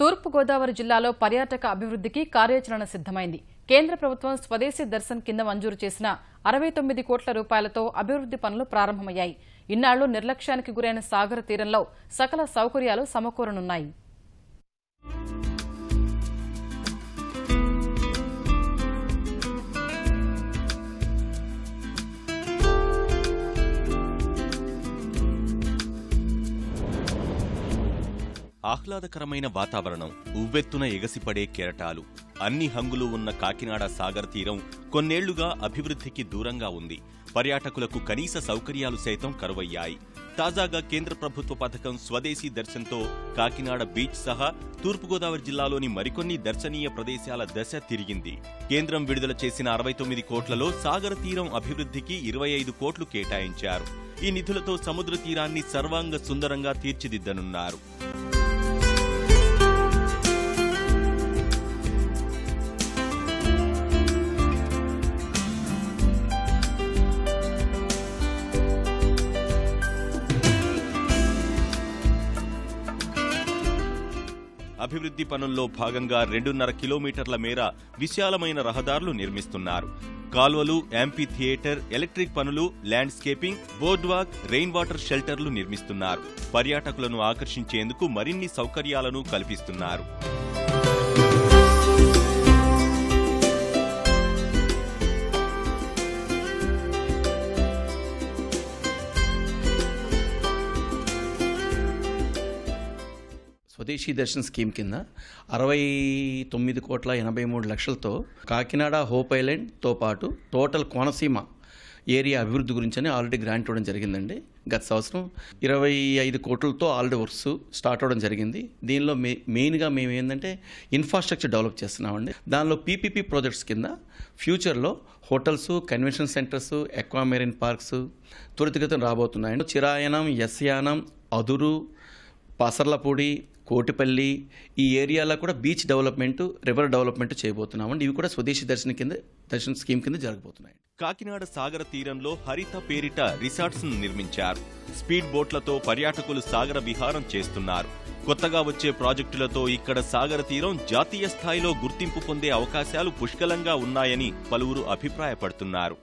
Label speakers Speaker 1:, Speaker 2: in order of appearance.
Speaker 1: తూర్పుగోదావరి జిల్లాలో పర్యాటక అభివృద్ధికి కార్యాచరణ సిద్ధమైంది. కేంద్ర ప్రభుత్వం స్వదేశీ దర్శన్ కింద మంజూరు చేసిన అరవై తొమ్మిది కోట్ల రూపాయలతో అభివృద్ధి పనులు ప్రారంభమయ్యాయి. ఇన్నాళ్ళు నిర్లక్ష్యానికి గురైన సాగర తీరంలో సకల సౌకర్యాలు సమకూరనున్నాయి.
Speaker 2: ఆహ్లాదకరమైన వాతావరణం ఉవ్వెత్తున ఎగసిపడే కెరటాలు అన్ని హంగులు ఉన్న కాకినాడ సాగర్ తీరం కొన్నేళ్ళుగా అభివృద్ధికి దూరంగా ఉంది. పర్యాటకులకు కనీస సౌకర్యాలు సైతం కరువయ్యాయి. తాజాగా కేంద్ర ప్రభుత్వ పథకం స్వదేశీ దర్శన్తో కాకినాడ బీచ్ సహా తూర్పుగోదావరి జిల్లాలోని మరికొన్ని దర్శనీయ ప్రదేశాల దశ తిరిగింది. కేంద్రం విడుదల చేసిన అరవై తొమ్మిది కోట్లలో సాగర తీరం అభివృద్ధికి ఇరవై ఐదు కోట్లు కేటాయించారు. ఈ నిధులతో సముద్ర తీరాన్ని సర్వాంగ సుందరంగా తీర్చిదిద్దనున్నారు. అభివృద్ధి పనుల్లో భాగంగా రెండున్నర కిలోమీటర్ల మేర విశాలమైన రహదారులు నిర్మిస్తున్నారు. కాల్వలు యాంపీ థియేటర్ ఎలక్ట్రిక్ పనులు ల్యాండ్స్కేపింగ్ బోర్డ్వాక్ రెయిన్ వాటర్ షెల్టర్లు నిర్మిస్తున్నారు. పర్యాటకులను ఆకర్షించేందుకు మరిన్ని సౌకర్యాలను కల్పిస్తున్నారు.
Speaker 3: స్వదేశీ దర్శన్ స్కీమ్ కింద అరవై తొమ్మిది కోట్ల ఎనభై మూడు లక్షలతో కాకినాడ హోప్ ఐలాండ్తో పాటు టోటల్ కోనసీమ ఏరియా అభివృద్ధి గురించి అని ఆల్రెడీ గ్రాంట్ ఇవ్వడం జరిగిందండి. గత సంవత్సరం ఇరవై ఐదు కోట్లతో ఆల్రెడీ వర్క్స్ స్టార్ట్ అవ్వడం జరిగింది. దీనిలో మే మెయిన్గా మేము ఏంటంటే ఇన్ఫ్రాస్ట్రక్చర్ డెవలప్ చేస్తున్నామండి. దానిలో పీపీపీ ప్రాజెక్ట్స్ కింద ఫ్యూచర్లో hotels convention centres aquamarine parks త్వరితగతిన రాబోతున్నాయండి. చిరాయనం యస్యానం అదురు పాసర్లపూడి కోటిపల్లి ఈ ఏరియాలో కూడా బీచ్ డెవలప్మెంట్ రివర్ డెవలప్మెంట్ చేయబోతున్నామండి. ఇవి కూడా స్వదేశీ దర్శన కింద దర్శన స్కీమ్ కింద జరగబోతున్నాయి.
Speaker 2: కాకినాడ సాగర తీరంలో హరిత పేరిట రిసార్ట్స్ నిర్మించారు. స్పీడ్ బోట్లతో పర్యాటకులు సాగర విహారం చేస్తున్నారు. కొత్తగా వచ్చే ప్రాజెక్టులతో ఇక్కడ సాగర తీరం జాతీయ స్థాయిలో గుర్తింపు పొందే అవకాశాలు పుష్కలంగా ఉన్నాయని పలువురు అభిప్రాయపడుతున్నారు.